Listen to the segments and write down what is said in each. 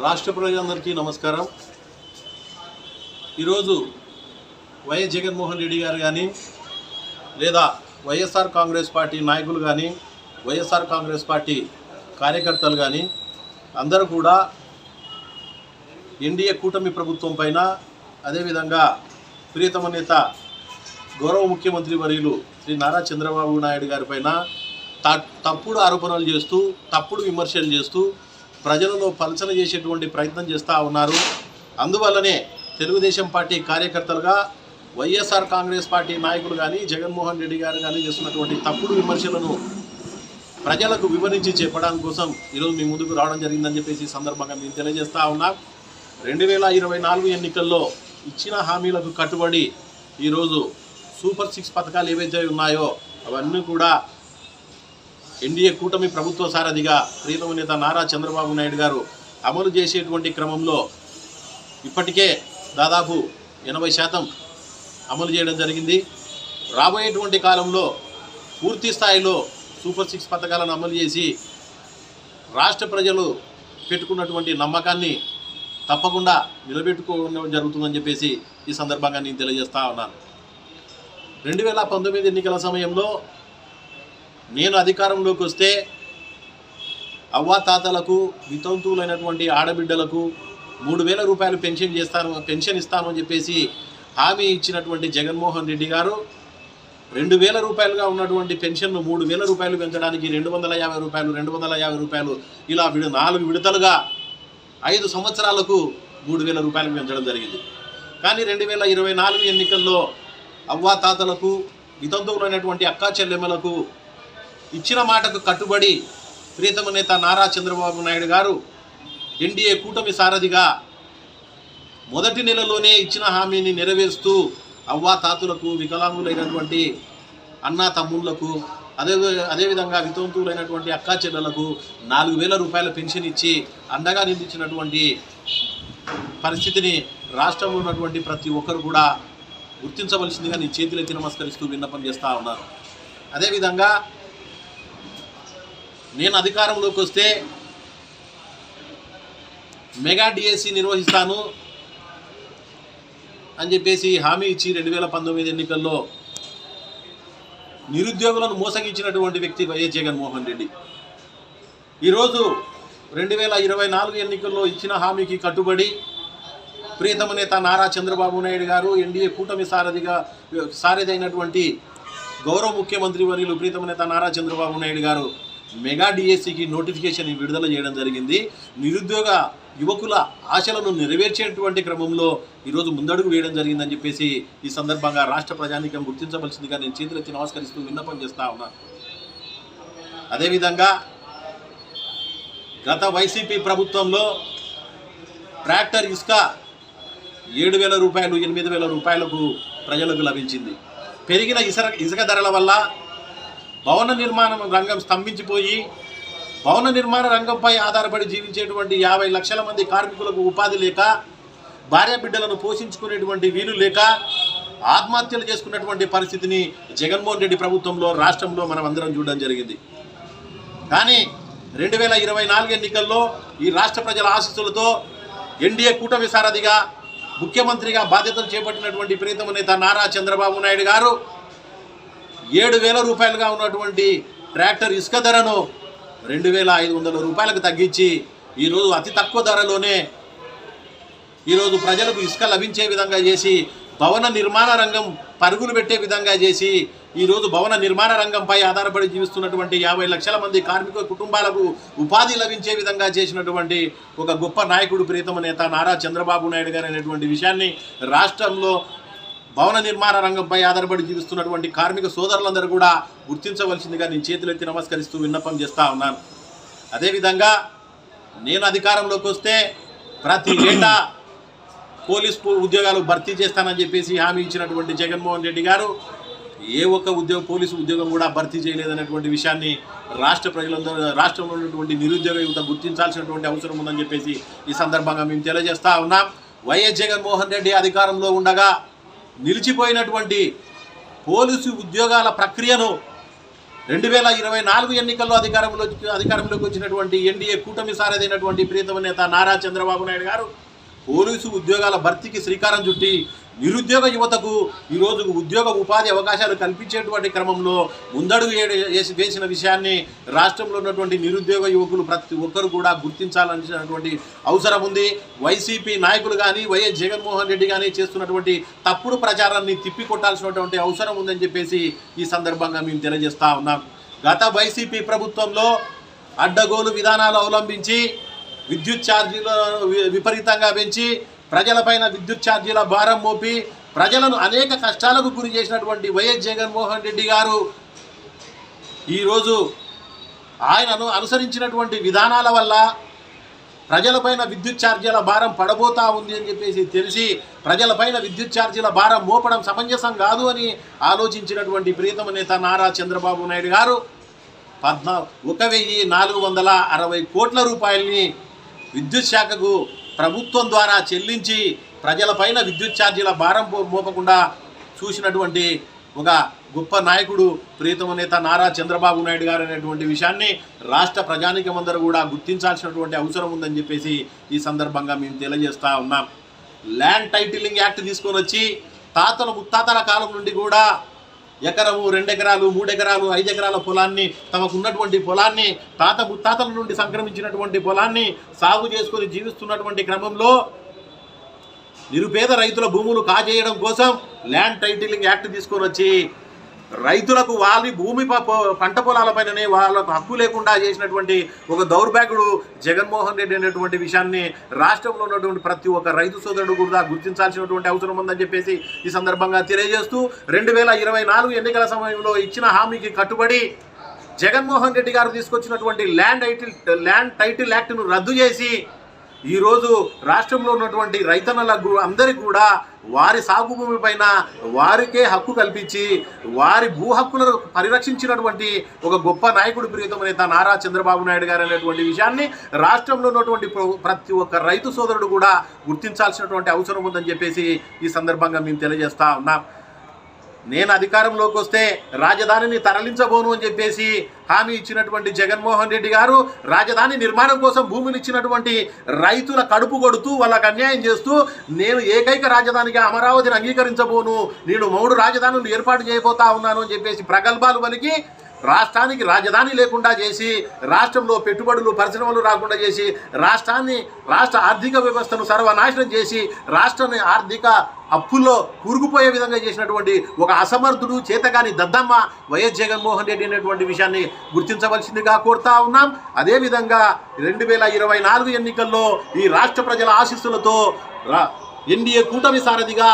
రాష్ట్ర ప్రజలందరికీ నమస్కారం. ఈరోజు వైఎస్ జగన్మోహన్ రెడ్డి గారు కానీ లేదా వైఎస్ఆర్ కాంగ్రెస్ పార్టీ నాయకులు కానీ వైఎస్ఆర్ కాంగ్రెస్ పార్టీ కార్యకర్తలు కానీ అందరూ కూడా ఎన్డీఏ కూటమి ప్రభుత్వం పైన అదేవిధంగా ప్రియతమ నేత గౌరవ ముఖ్యమంత్రి వర్యులు శ్రీ నారా చంద్రబాబు నాయుడు గారి పైన త- తప్పుడు ఆరోపణలు చేస్తూ తప్పుడు విమర్శలు చేస్తూ ప్రజలలో పలచన చేసేటువంటి ప్రయత్నం చేస్తూ ఉన్నారు. అందువల్లనే తెలుగుదేశం పార్టీ కార్యకర్తలుగా వైఎస్ఆర్ కాంగ్రెస్ పార్టీ నాయకులు కానీ జగన్మోహన్ రెడ్డి గారు కానీ చేస్తున్నటువంటి తప్పుడు విమర్శలను ప్రజలకు వివరించి చెప్పడం కోసం ఈరోజు మీ ముందుకు రావడం జరిగిందని చెప్పేసి సందర్భంగా మేము తెలియజేస్తూ ఉన్నాం. రెండు వేల ఇరవై నాలుగు ఎన్నికల్లో ఇచ్చిన హామీలకు కట్టుబడి ఈరోజు సూపర్ సిక్స్ పథకాలు ఏవైతే ఉన్నాయో అవన్నీ కూడా ఎన్డీఏ కూటమి ప్రభుత్వ సారథిగా ప్రీతమ నేత నారా చంద్రబాబు నాయుడు గారు అమలు చేసేటువంటి క్రమంలో ఇప్పటికే దాదాపు ఎనభై శాతం అమలు చేయడం జరిగింది. రాబోయేటువంటి కాలంలో పూర్తి స్థాయిలో సూపర్ సిక్స్ పథకాలను అమలు చేసి రాష్ట్ర ప్రజలు పెట్టుకున్నటువంటి నమ్మకాన్ని తప్పకుండా నిలబెట్టుకోవడం జరుగుతుందని చెప్పేసి ఈ సందర్భంగా నేను తెలియజేస్తా ఉన్నాను. రెండు వేల పంతొమ్మిది ఎన్నికల సమయంలో నేను అధికారంలోకి వస్తే అవ్వాతాతలకు వితంతువులైనటువంటి ఆడబిడ్డలకు మూడు వేల రూపాయలు పెన్షన్ చేస్తాను పెన్షన్ ఇస్తాను అని చెప్పేసి హామీ ఇచ్చినటువంటి జగన్మోహన్ రెడ్డి గారు రెండు వేల రూపాయలుగా ఉన్నటువంటి పెన్షన్ను మూడు వేల రూపాయలు పెంచడానికి రెండు వందల యాభై రూపాయలు రెండు వందల యాభై రూపాయలు ఇలా విడు నాలుగు విడతలుగా ఐదు సంవత్సరాలకు మూడు వేల రూపాయలు పెంచడం జరిగింది. కానీ రెండు వేల ఇరవై నాలుగు ఎన్నికల్లో అవ్వాతాతలకు వితంతువులైనటువంటి అక్కా చెల్లెమ్మలకు ఇచ్చిన మాటకు కట్టుబడి ప్రియతమ నేత నారా చంద్రబాబు నాయుడు గారు ఎన్డీఏ కూటమి సారథిగా మొదటి నెలలోనే ఇచ్చిన హామీని నెరవేరుస్తూ అవ్వా తాతులకు వికలాంగులైనటువంటి అన్నా తమ్ముళ్ళకు అదే అదేవిధంగా వితంతువులైనటువంటి అక్కా చెల్లెలకు నాలుగు వేల రూపాయల పెన్షన్ ఇచ్చి అండగా నిందించినటువంటి పరిస్థితిని రాష్ట్రంలో ఉన్నటువంటి ప్రతి ఒక్కరు కూడా గుర్తించవలసిందిగా నీ చేతులెత్తి నమస్కరిస్తూ విన్నపం చేస్తూ ఉన్నారు. అదేవిధంగా నేను అధికారంలోకి వస్తే మెగా డిఎస్సి నిర్వహిస్తాను అని చెప్పేసి హామీ ఇచ్చి రెండు వేల పంతొమ్మిది ఎన్నికల్లో నిరుద్యోగులను మోసగించినటువంటి వ్యక్తి వైఎస్ జగన్మోహన్ రెడ్డి. ఈరోజు రెండు వేల ఇరవై నాలుగు ఎన్నికల్లో ఇచ్చిన హామీకి కట్టుబడి ప్రియతమ నేత నారా చంద్రబాబు నాయుడు గారు ఎన్డీఏ కూటమి సారథిగా సారథి అయినటువంటి గౌరవ ముఖ్యమంత్రి వర్యులు ప్రీతమ నేత నారా చంద్రబాబు నాయుడు గారు మెగా డిఎస్సికి నోటిఫికేషన్ విడుదల చేయడం జరిగింది. నిరుద్యోగ యువకుల ఆశలను నెరవేర్చేటువంటి క్రమంలో ఈరోజు ముందడుగు వేయడం జరిగిందని చెప్పేసి ఈ సందర్భంగా రాష్ట్ర ప్రజానీకం గుర్తించవలసిందిగా నేను చేతులెత్తి నమస్కరిస్తూ విన్నపం చేస్తా ఉన్నాను అదేవిధంగా గత వైసీపీ ప్రభుత్వంలో ట్రాక్టర్ ఇసుక ఏడు వేల రూపాయలు ఎనిమిది వేల రూపాయలకు ప్రజలకు లభించింది. పెరిగిన ఇసుక ఇసుక ధరల వల్ల భవన నిర్మాణం రంగం స్తంభించిపోయి భవన నిర్మాణ రంగంపై ఆధారపడి జీవించేటువంటి యాభై లక్షల మంది కార్మికులకు ఉపాధి లేక భార్య బిడ్డలను పోషించుకునేటువంటి వీలు లేక ఆత్మహత్యలు చేసుకున్నటువంటి పరిస్థితిని జగన్మోహన్ రెడ్డి ప్రభుత్వంలో రాష్ట్రంలో మనం అందరం చూడడం జరిగింది. కానీ రెండు వేల ఇరవై నాలుగు ఎన్నికల్లో ఈ రాష్ట్ర ప్రజల ఆశీస్సులతో ఎన్డీఏ కూటమి సారథిగా ముఖ్యమంత్రిగా బాధ్యతలు చేపట్టినటువంటి ప్రీతమ నేత నారా చంద్రబాబు నాయుడు గారు ఏడు వేల రూపాయలుగా ఉన్నటువంటి ట్రాక్టర్ ఇసుక ధరను రెండు వేల ఐదు వందల రూపాయలకు తగ్గించి ఈరోజు అతి తక్కువ ధరలోనే ఈరోజు ప్రజలకు ఇసుక లభించే విధంగా చేసి భవన నిర్మాణ రంగం పరుగులు పెట్టే విధంగా చేసి ఈరోజు భవన నిర్మాణ రంగంపై ఆధారపడి జీవిస్తున్నటువంటి యాభై లక్షల మంది కార్మిక కుటుంబాలకు ఉపాధి లభించే విధంగా చేసినటువంటి ఒక గొప్ప నాయకుడు ప్రీతమ నేత నారా చంద్రబాబు నాయుడు గారు అనేటువంటి విషయాన్ని రాష్ట్రంలో భవన నిర్మాణ రంగంపై ఆధారపడి జీవిస్తున్నటువంటి కార్మిక సోదరులందరూ కూడా గుర్తించవలసిందిగా నేను చేతులెత్తి నమస్కరిస్తూ విన్నపం చేస్తూ ఉన్నాను. అదేవిధంగా నేను అధికారంలోకి వస్తే ప్రతి ఏటా పోలీస్ ఉద్యోగాలు భర్తీ చేస్తానని చెప్పేసి హామీ ఇచ్చినటువంటి జగన్మోహన్ రెడ్డి గారు ఏ ఒక్క ఉద్యోగ పోలీసు ఉద్యోగం కూడా భర్తీ చేయలేదనేటువంటి విషయాన్ని రాష్ట్ర ప్రజలందరూ రాష్ట్రంలో ఉన్నటువంటి నిరుద్యోగ యువత గుర్తించాల్సినటువంటి అవసరం ఉందని చెప్పేసి ఈ సందర్భంగా మేము తెలియజేస్తా ఉన్నాం. వైఎస్ జగన్మోహన్ రెడ్డి అధికారంలో ఉండగా నిలిచిపోయినటువంటి పోలీసు ఉద్యోగాల ప్రక్రియను రెండు వేల ఇరవై నాలుగు ఎన్నికల్లో అధికారంలో అధికారంలోకి వచ్చినటువంటి ఎన్డీఏ కూటమి సారథైనటువంటి ప్రీతమ నేత నారా చంద్రబాబు నాయుడు గారు పోలీసు ఉద్యోగాల భర్తీకి శ్రీకారం చుట్టి నిరుద్యోగ యువతకు ఈరోజు ఉద్యోగ ఉపాధి అవకాశాలు కల్పించేటువంటి క్రమంలో ముందడుగు వేసి వేసిన విషయాన్ని రాష్ట్రంలో ఉన్నటువంటి నిరుద్యోగ యువకులు ప్రతి ఒక్కరు కూడా గుర్తించాలనేటువంటి అవసరం ఉంది. వైసీపీ నాయకులు కానీ వైఎస్ జగన్మోహన్ రెడ్డి కానీ చేస్తున్నటువంటి తప్పుడు ప్రచారాన్ని తిప్పికొట్టాల్సినటువంటి అవసరం ఉందని చెప్పేసి ఈ సందర్భంగా మేము తెలియజేస్తా ఉన్నాం. గత వైసీపీ ప్రభుత్వంలో అడ్డగోలు విధానాలు అవలంబించి విద్యుత్ ఛార్జీలను విపరీతంగా పెంచి ప్రజలపైన విద్యుత్ ఛార్జీల భారం మోపి ప్రజలను అనేక కష్టాలకు గురి చేసినటువంటి వైఎస్ జగన్మోహన్ రెడ్డి గారు ఈరోజు ఆయనను అనుసరించినటువంటి విధానాల వల్ల ప్రజలపైన విద్యుత్ ఛార్జీల భారం పడబోతా ఉంది అని చెప్పేసి తెలిసి ప్రజలపైన విద్యుత్ ఛార్జీల భారం మోపడం సమంజసం కాదు అని ఆలోచించినటువంటి ప్రియతమ నేత నారా చంద్రబాబు నాయుడు గారు పద్నా ఒక వెయ్యి నాలుగు వందల అరవై కోట్ల రూపాయలని విద్యుత్ శాఖకు ప్రభుత్వం ద్వారా చెల్లించి ప్రజలపైన విద్యుత్ ఛార్జీల భారం పో- మోపకుండా చూసినటువంటి ఒక గొప్ప నాయకుడు ప్రియతమ నేత నారా చంద్రబాబు నాయుడు గారు అనేటువంటి విషయాన్ని రాష్ట్ర ప్రజానికమందరూ కూడా గుర్తించాల్సినటువంటి అవసరం ఉందని చెప్పేసి ఈ సందర్భంగా మేము తెలియజేస్తూ ఉన్నాం. ల్యాండ్ టైటిలింగ్ యాక్ట్ తీసుకొని వచ్చి తాతల ముత్తాతల కాలం నుండి కూడా ఎకరము రెండు ఎకరాలు మూడు ఎకరాలు ఐదు ఎకరాల పొలాన్ని తమకు ఉన్నటువంటి పొలాన్ని తాత ముత్తాతల నుండి సంక్రమించినటువంటి పొలాన్ని సాగు చేసుకొని జీవిస్తున్నటువంటి క్రమంలో నిరుపేద రైతుల భూములు కాజేయడం కోసం ల్యాండ్ టైటిలింగ్ యాక్ట్ తీసుకొని వచ్చి రైతులకు వాళ్ళ భూమి పంట పొలాలపైననే వాళ్ళకు హక్కు లేకుండా చేసినటువంటి ఒక దౌర్భాగ్యుడు జగన్మోహన్ రెడ్డి అనేటువంటి విషయాన్ని రాష్ట్రంలో ఉన్నటువంటి ప్రతి ఒక్క రైతు సోదరుడు కూడా గుర్తించాల్సినటువంటి అవసరం ఉందని చెప్పేసి ఈ సందర్భంగా తెలియజేస్తూ రెండు వేల ఇరవై నాలుగు ఎన్నికల సమయంలో ఇచ్చిన హామీకి కట్టుబడి జగన్మోహన్ రెడ్డి గారు తీసుకొచ్చినటువంటి ల్యాండ్ టైటిల్ ల్యాండ్ టైటిల్ యాక్ట్ను రద్దు చేసి ఈరోజు రాష్ట్రంలో ఉన్నటువంటి రైతన్నలకు అందరికీ కూడా వారి సాగు భూమి పైన వారికే హక్కు కల్పించి వారి భూ హక్కులను పరిరక్షించినటువంటి ఒక గొప్ప నాయకుడు ప్రియతమ నేత నారా చంద్రబాబు నాయుడు గారు అనేటువంటి విషయాన్ని రాష్ట్రంలో ఉన్నటువంటి ప్ర- ప్రతి ఒక్క రైతు సోదరుడు కూడా గుర్తించాల్సినటువంటి అవసరం ఉందని చెప్పేసి ఈ సందర్భంగా మేము తెలియజేస్తా ఉన్నాం. నేను అధికారంలోకి వస్తే రాజధానిని తరలించబోను అని చెప్పేసి హామీ ఇచ్చినటువంటి జగన్మోహన్ రెడ్డి గారు రాజధాని నిర్మాణం కోసం భూమిని ఇచ్చినటువంటి రైతుల కడుపు కొడుతూ వాళ్ళకు అన్యాయం చేస్తూ నేను ఏకైక రాజధానిగా అమరావతిని అంగీకరించబోను నేను మూడు రాజధానులు ఏర్పాటు చేయబోతా ఉన్నాను అని చెప్పేసి ప్రగల్భాలు పలికి రాష్ట్రానికి రాజధాని లేకుండా చేసి రాష్ట్రంలో పెట్టుబడులు పరిశ్రమలు రాకుండా చేసి రాష్ట్రాన్ని రాష్ట్ర ఆర్థిక వ్యవస్థను సర్వనాశనం చేసి రాష్ట్రాన్ని ఆర్థిక అప్పుల్లో కూరుకుపోయే విధంగా చేసినటువంటి ఒక అసమర్థుడు చేతగాని దద్దమ్మ వైఎస్ జగన్మోహన్ రెడ్డి అనేటువంటి విషయాన్ని గుర్తించవలసిందిగా కోరుతా ఉన్నాం. అదేవిధంగా రెండు వేల ఇరవై నాలుగు ఎన్నికల్లో ఈ రాష్ట్ర ప్రజల ఆశీస్సులతో రా ఎన్డీఏ కూటమి సారథిగా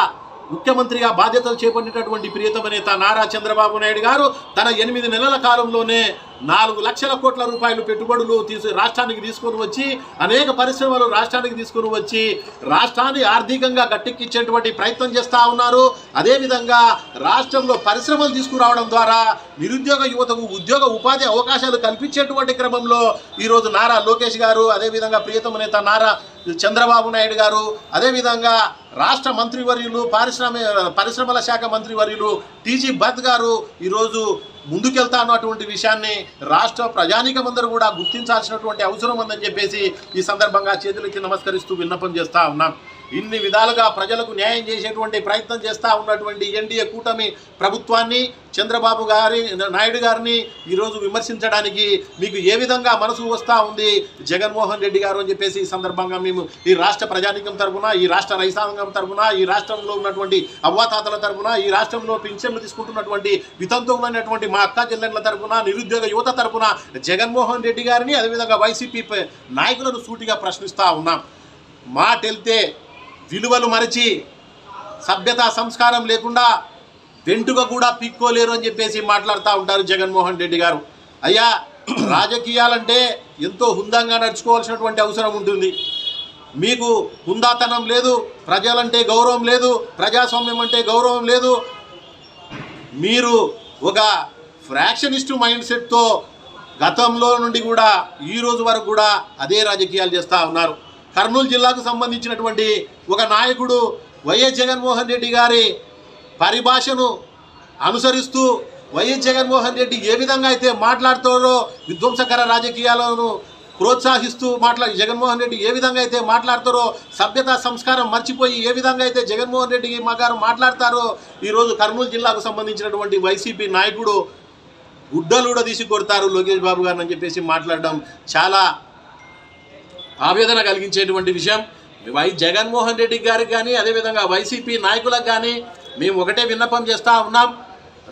ముఖ్యమంత్రిగా బాధ్యతలు చేపట్టినటువంటి ప్రియతమ నేత నారా చంద్రబాబు నాయుడు గారు తన ఎనిమిది నెలల కాలంలోనే నాలుగు లక్షల కోట్ల రూపాయలు పెట్టుబడులు తీసు రాష్ట్రానికి తీసుకొని వచ్చి అనేక పరిశ్రమలు రాష్ట్రానికి తీసుకొని వచ్చి రాష్ట్రాన్ని ఆర్థికంగా గట్టెక్కించేటువంటి ప్రయత్నం చేస్తూ ఉన్నారు. అదేవిధంగా రాష్ట్రంలో పరిశ్రమలు తీసుకురావడం ద్వారా నిరుద్యోగ యువతకు ఉద్యోగ ఉపాధి అవకాశాలు కల్పించేటువంటి క్రమంలో ఈరోజు నారా లోకేష్ గారు అదేవిధంగా ప్రియతమ నేత నారా చంద్రబాబు నాయుడు గారు అదేవిధంగా రాష్ట్ర మంత్రివర్యులు పారిశ్రామిక పరిశ్రమల శాఖ మంత్రివర్యులు టీజీ భత్ గారు ఈరోజు ముందుకెళ్తా అన్నటువంటి విషయాన్ని రాష్ట్ర ప్రజానికమందరూ కూడా గుర్తించాల్సినటువంటి అవసరం ఉందని చెప్పేసి ఈ సందర్భంగా చేతులెత్తి నమస్కరిస్తూ విన్నపం చేస్తా ఉన్నాం. ఇన్ని విధాలుగా ప్రజలకు న్యాయం చేసేటువంటి ప్రయత్నం చేస్తూ ఉన్నటువంటి ఎన్డీఏ కూటమి ప్రభుత్వాన్ని చంద్రబాబు గారి నాయుడు గారిని ఈరోజు విమర్శించడానికి మీకు ఏ విధంగా మనసు వస్తూ ఉంది? జగన్మోహన్ రెడ్డి గారు అని చెప్పేసి ఈ సందర్భంగా మేము ఈ రాష్ట్ర ప్రజానికం తరఫున ఈ రాష్ట్ర రైతాంగం తరపున ఈ రాష్ట్రంలో ఉన్నటువంటి అవ్వాతాతల తరపున ఈ రాష్ట్రంలో పింఛన్లు తీసుకుంటున్నటువంటి వితంతువులైనటువంటి మా అక్క చెల్లెండ్ల తరపున నిరుద్యోగ యువత తరఫున జగన్మోహన్ రెడ్డి గారిని అదేవిధంగా వైసీపీ నాయకులను సూటిగా ప్రశ్నిస్తూ ఉన్నాం. మాటెళ్తే విలువలు మరచి సభ్యత సంస్కారం లేకుండా వెంటుక కూడా పిక్కోలేరు అని చెప్పేసి మాట్లాడుతూ ఉంటారు జగన్మోహన్ రెడ్డి గారు. అయ్యా రాజకీయాలంటే ఎంతో హుందంగా నడుచుకోవాల్సినటువంటి అవసరం ఉంటుంది. మీకు హుందాతనం లేదు ప్రజలంటే గౌరవం లేదు ప్రజాస్వామ్యం అంటే గౌరవం లేదు. మీరు ఒక ఫ్రాక్షనిస్ట్ మైండ్ సెట్తో గతంలో నుండి కూడా ఈ రోజు వరకు కూడా అదే రాజకీయాలు చేస్తూ ఉన్నారు. కర్నూలు జిల్లాకు సంబంధించినటువంటి ఒక నాయకుడు వైఎస్ జగన్మోహన్ రెడ్డి గారి పరిభాషను అనుసరిస్తూ వైఎస్ జగన్మోహన్ రెడ్డి ఏ విధంగా అయితే మాట్లాడుతారో విధ్వంసకర రాజకీయాలను ప్రోత్సహిస్తూ మాట్లా జగన్మోహన్ రెడ్డి ఏ విధంగా అయితే మాట్లాడతారో సభ్యత సంస్కారం మర్చిపోయి ఏ విధంగా అయితే జగన్మోహన్ రెడ్డి మా గారు మాట్లాడతారో ఈరోజు కర్నూలు జిల్లాకు సంబంధించినటువంటి వైసీపీ నాయకుడు గుడ్డలు కూడా తీసి కొడతారు లోకేష్ బాబు గారిని అని చెప్పేసి మాట్లాడడం చాలా ఆవేదన కలిగించేటువంటి విషయం. వై జగన్మోహన్ రెడ్డి గారికి కానీ అదేవిధంగా వైసీపీ నాయకులకు కానీ మేము ఒకటే విన్నపం చేస్తూ ఉన్నాం.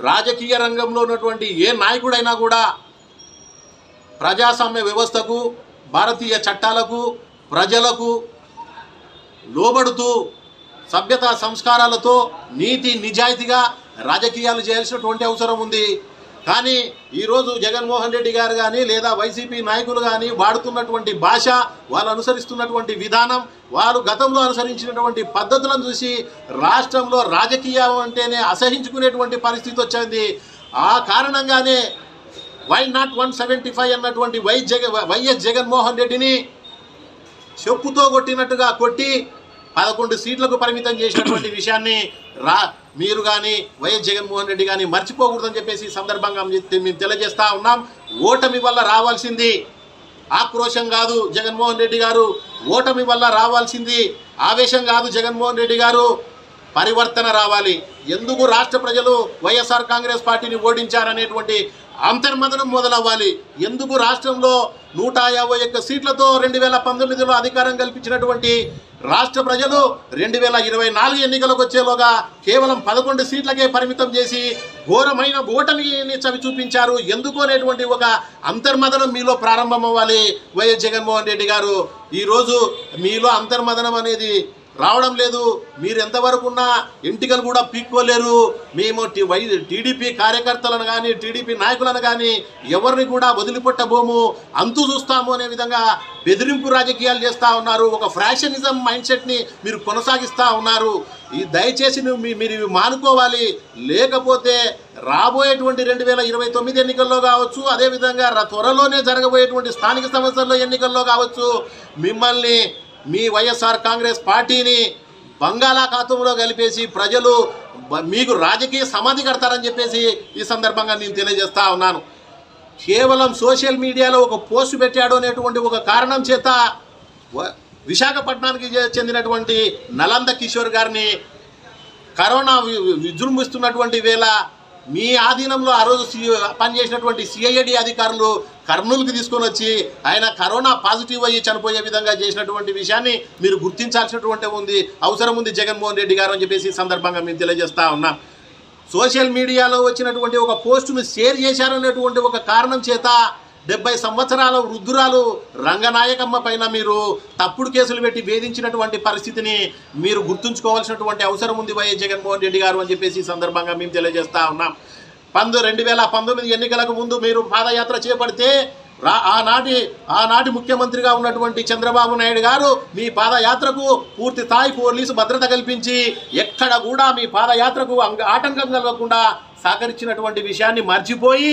రాజకీయ రంగంలో ఉన్నటువంటి ఏ నాయకుడైనా కూడా ప్రజాస్వామ్య వ్యవస్థకు భారతీయ చట్టాలకు ప్రజలకు లోబడుతూ సభ్యత సంస్కారాలతో నీతి నిజాయితీగా రాజకీయాలు చేయాల్సినటువంటి అవసరం ఉంది. కానీ ఈరోజు జగన్మోహన్ రెడ్డి గారు కానీ లేదా వైసీపీ నాయకులు కానీ వాడుతున్నటువంటి భాష వాళ్ళు అనుసరిస్తున్నటువంటి విధానం వారు గతంలో అనుసరించినటువంటి పద్ధతులను చూసి రాష్ట్రంలో రాజకీయం అంటేనే అసహించుకునేటువంటి పరిస్థితి వచ్చింది. ఆ కారణంగానే why not one seventy five అన్నటువంటి వై జగ వైఎస్ జగన్మోహన్ రెడ్డిని చెప్పుతో కొట్టినట్టుగా కొట్టి పదకొండు సీట్లకు పరిమితం చేసినటువంటి విషయాన్ని రా మీరు కానీ వైఎస్ జగన్మోహన్ రెడ్డి కానీ మర్చిపోకూడదని చెప్పేసి సందర్భంగా మేము మేము తెలియజేస్తా ఉన్నాం. ఓటమి వల్ల రావాల్సింది ఆక్రోశం కాదు జగన్మోహన్ రెడ్డి గారు. ఓటమి వల్ల రావాల్సింది ఆవేశం కాదు జగన్మోహన్ రెడ్డి గారు. పరివర్తన రావాలి. ఎందుకు రాష్ట్ర ప్రజలు వైఎస్ఆర్ కాంగ్రెస్ పార్టీని ఓడించారనేటువంటి అంతర్మదనం మొదలవ్వాలి. ఎందుకు రాష్ట్రంలో నూట యాభై ఒక్క సీట్లతో రెండు వేల పంతొమ్మిదిలో అధికారం కల్పించినటువంటి రాష్ట్ర ప్రజలు రెండు వేల ఇరవై నాలుగు ఎన్నికలకు వచ్చేలోగా కేవలం పదకొండు సీట్లకే పరిమితం చేసి ఘోరమైన ఓటమిని చవి చూపించారు. ఎందుకు అనేటువంటి ఒక అంతర్మదనం మీలో ప్రారంభం అవ్వాలి వైఎస్ జగన్మోహన్ రెడ్డి గారు ఈరోజు మీలో అంతర్మదనం అనేది రావడం లేదు. మీరు ఎంతవరకు ఉన్నా ఎంటికలు కూడా పీక్కోలేరు. మేము టీడీపీ కార్యకర్తలను కానీ టీడీపీ నాయకులను కానీ ఎవరిని కూడా వదిలిపెట్టబోము. అంతు చూస్తాము అనే విధంగా బెదిరింపు రాజకీయాలు చేస్తూ ఉన్నారు. ఒక ఫ్యాషనిజం మైండ్ సెట్ని మీరు కొనసాగిస్తూ ఉన్నారు. ఈ దయచేసి నువ్వు మీ- మీరు ఇవి మానుకోవాలి. లేకపోతే రాబోయేటువంటి రెండు వేల ఇరవై తొమ్మిది ఎన్నికల్లో కావచ్చు అదేవిధంగా త్వరలోనే జరగబోయేటువంటి స్థానిక సంస్థల్లో ఎన్నికల్లో కావచ్చు మిమ్మల్ని మీ వైఎస్ఆర్ కాంగ్రెస్ పార్టీని బంగాళాఖాతంలో కలిపేసి ప్రజలు మీకు రాజకీయ సమాధి కడతారని చెప్పేసి ఈ సందర్భంగా నేను తెలియజేస్తా ఉన్నాను. కేవలం సోషల్ మీడియాలో ఒక పోస్ట్ పెట్టాడు అనేటువంటి ఒక కారణం చేత విశాఖపట్నానికి చెందినటువంటి నలంద కిషోర్ గారిని కరోనా విజృంభిస్తున్నటువంటి వేళ మీ ఆధీనంలో ఆ రోజు పనిచేసినటువంటి సిఐడి అధికారులు కర్నూలుకి తీసుకొని వచ్చి ఆయన కరోనా పాజిటివ్ అయ్యి చనిపోయే విధంగా చేసినటువంటి విషయాన్ని మీరు గుర్తించాల్సినటువంటి ఉంది అవసరం ఉంది జగన్మోహన్ రెడ్డి గారు అని చెప్పేసి సందర్భంగా మేము తెలియజేస్తా ఉన్నాం. సోషల్ మీడియాలో వచ్చినటువంటి ఒక పోస్టును షేర్ చేశారనేటువంటి ఒక కారణం చేత డెబ్బై సంవత్సరాల వృద్ధురాలు రంగనాయకమ్మ పైన మీరు తప్పుడు కేసులు పెట్టి వేధించినటువంటి పరిస్థితిని మీరు గుర్తుంచుకోవాల్సినటువంటి అవసరం ఉంది వైఎస్ జగన్మోహన్ రెడ్డి గారు అని చెప్పేసి ఈ సందర్భంగా మేము తెలియజేస్తా ఉన్నాం. పంతొ రెండు వేల పంతొమ్మిది ఎన్నికలకు ముందు మీరు పాదయాత్ర చేపడితే రా ఆనాటి ఆనాటి ముఖ్యమంత్రిగా ఉన్నటువంటి చంద్రబాబు నాయుడు గారు మీ పాదయాత్రకు పూర్తి స్థాయి పోలీసు భద్రత కల్పించి ఎక్కడ కూడా మీ పాదయాత్రకు అంగ- ఆటంకం కలగకుండా సహకరించినటువంటి విషయాన్ని మర్చిపోయి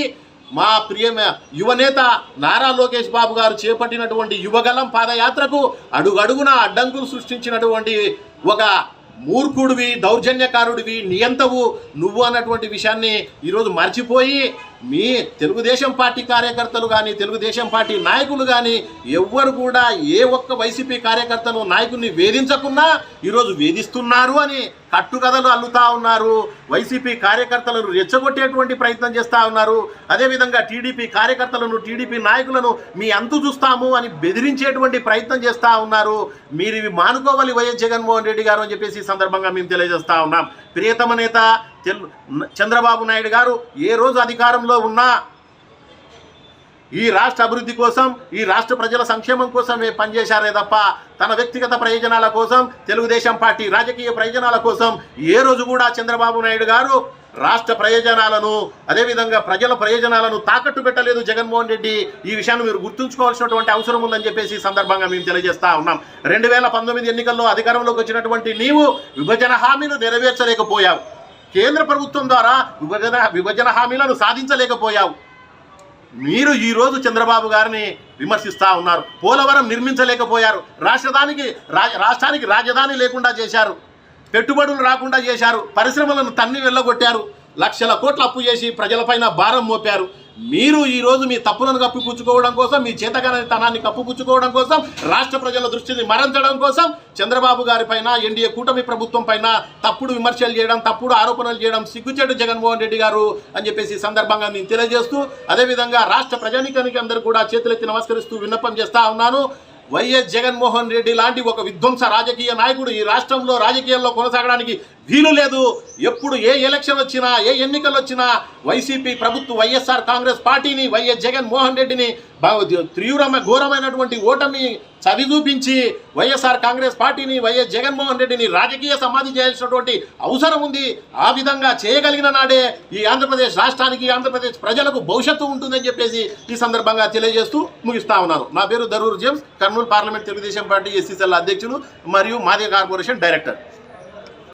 మా ప్రియమ యువనేత నారా లోకేష్ బాబు గారు చేపట్టినటువంటి యువగలం పాదయాత్రకు అడుగడుగున అడ్డంకులు సృష్టించినటువంటి ఒక మూర్ఖుడివి దౌర్జన్యకారుడివి నియంతవు నువ్వు అన్నటువంటి విషయాన్ని ఈరోజు మర్చిపోయి మీ తెలుగుదేశం పార్టీ కార్యకర్తలు కానీ తెలుగుదేశం పార్టీ నాయకులు కానీ ఎవ్వరు కూడా ఏ ఒక్క వైసీపీ కార్యకర్తను నాయకుడిని వేధించకున్నా ఈరోజు వేధిస్తున్నారు అని కట్టుకథలు అల్లుతా ఉన్నారు. వైసీపీ కార్యకర్తలను రెచ్చగొట్టేటువంటి ప్రయత్నం చేస్తూ ఉన్నారు. అదేవిధంగా టీడీపీ కార్యకర్తలను టీడీపీ నాయకులను మీ అంతు చూస్తాము అని బెదిరించేటువంటి ప్రయత్నం చేస్తూ ఉన్నారు. మీరు ఇవి మానుకోవాలి వైఎస్ జగన్మోహన్ రెడ్డి గారు అని చెప్పేసి ఈ సందర్భంగా మేము తెలియజేస్తా ఉన్నాం. ప్రియతమ నేత చంద్రబాబు నాయుడు గారు ఏ రోజు అధికారంలో ఉన్నా ఈ రాష్ట్ర అభివృద్ధి కోసం ఈ రాష్ట్ర ప్రజల సంక్షేమం కోసమే పనిచేశారే తప్ప తన వ్యక్తిగత ప్రయోజనాల కోసం తెలుగుదేశం పార్టీ రాజకీయ ప్రయోజనాల కోసం ఏ రోజు కూడా చంద్రబాబు నాయుడు గారు రాష్ట్ర ప్రయోజనాలను అదేవిధంగా ప్రజల ప్రయోజనాలను తాకట్టు పెట్టలేదు జగన్మోహన్ రెడ్డి. ఈ విషయాన్ని మీరు గుర్తుంచుకోవాల్సినటువంటి అవసరం ఉందని చెప్పేసి సందర్భంగా మేము తెలియజేస్తా ఉన్నాం. రెండు వేల పంతొమ్మిది ఎన్నికల్లో అధికారంలోకి వచ్చినటువంటి నీవు విభజన హామీలు నెరవేర్చలేకపోయావు. కేంద్ర ప్రభుత్వం ద్వారా విభజన విభజన హామీలను సాధించలేకపోయావు. మీరు ఈరోజు చంద్రబాబు గారిని విమర్శిస్తూ ఉన్నారు. పోలవరం నిర్మించలేకపోయారు. రాష్ట్రదానికి రా- రాష్ట్రానికి రాజధాని లేకుండా చేశారు. పెట్టుబడులు రాకుండా చేశారు. పరిశ్రమలను తన్ని వెళ్ళగొట్టారు. లక్షల కోట్ల అప్పు చేసి ప్రజలపైన భారం మోపారు. మీరు ఈ రోజు మీ తప్పులను కప్పిపుచ్చుకోవడం కోసం మీ చేతగానితనాన్ని కప్పుపుచ్చుకోవడం కోసం రాష్ట్ర ప్రజల దృష్టిని మరంచడం కోసం చంద్రబాబు గారి పైన ఎన్డీఏ కూటమి ప్రభుత్వం పైన తప్పుడు విమర్శలు చేయడం తప్పుడు ఆరోపణలు చేయడం సిగ్గుచేటు జగన్మోహన్ రెడ్డి గారు అని చెప్పేసి సందర్భంగా నేను తెలియజేస్తూ అదేవిధంగా రాష్ట్ర ప్రజానికానికి అందరూ కూడా చేతులెత్తి నమస్కరిస్తూ విన్నపం చేస్తా ఉన్నాను. వైఎస్ జగన్మోహన్ రెడ్డి లాంటి ఒక విధ్వంస రాజకీయ నాయకుడు ఈ రాష్ట్రంలో రాజకీయాల్లో కొనసాగడానికి వీలు లేదు. ఎప్పుడు ఏ ఎలక్షన్ వచ్చినా ఏ ఎన్నికలు వచ్చినా వైసీపీ ప్రభుత్వం వైఎస్ఆర్ కాంగ్రెస్ పార్టీని వైఎస్ జగన్మోహన్ రెడ్డిని బా- తీవ్రమైన ఘోరమైనటువంటి ఓటమి చవి చూపించి వైఎస్ఆర్ కాంగ్రెస్ పార్టీని వైఎస్ జగన్మోహన్ రెడ్డిని రాజకీయ సమాధి చేయాల్సినటువంటి అవసరం ఉంది. ఆ విధంగా చేయగలిగిన నాడే ఈ ఆంధ్రప్రదేశ్ రాష్ట్రానికి ఆంధ్రప్రదేశ్ ప్రజలకు భవిష్యత్తు ఉంటుందని చెప్పేసి ఈ సందర్భంగా తెలియజేస్తూ ముగిస్తా ఉన్నాను. నా పేరు Darur James Kurnool parliament Telugu Desam party SCCL అధ్యక్షులు మరియు మాదే కార్పొరేషన్ డైరెక్టర్.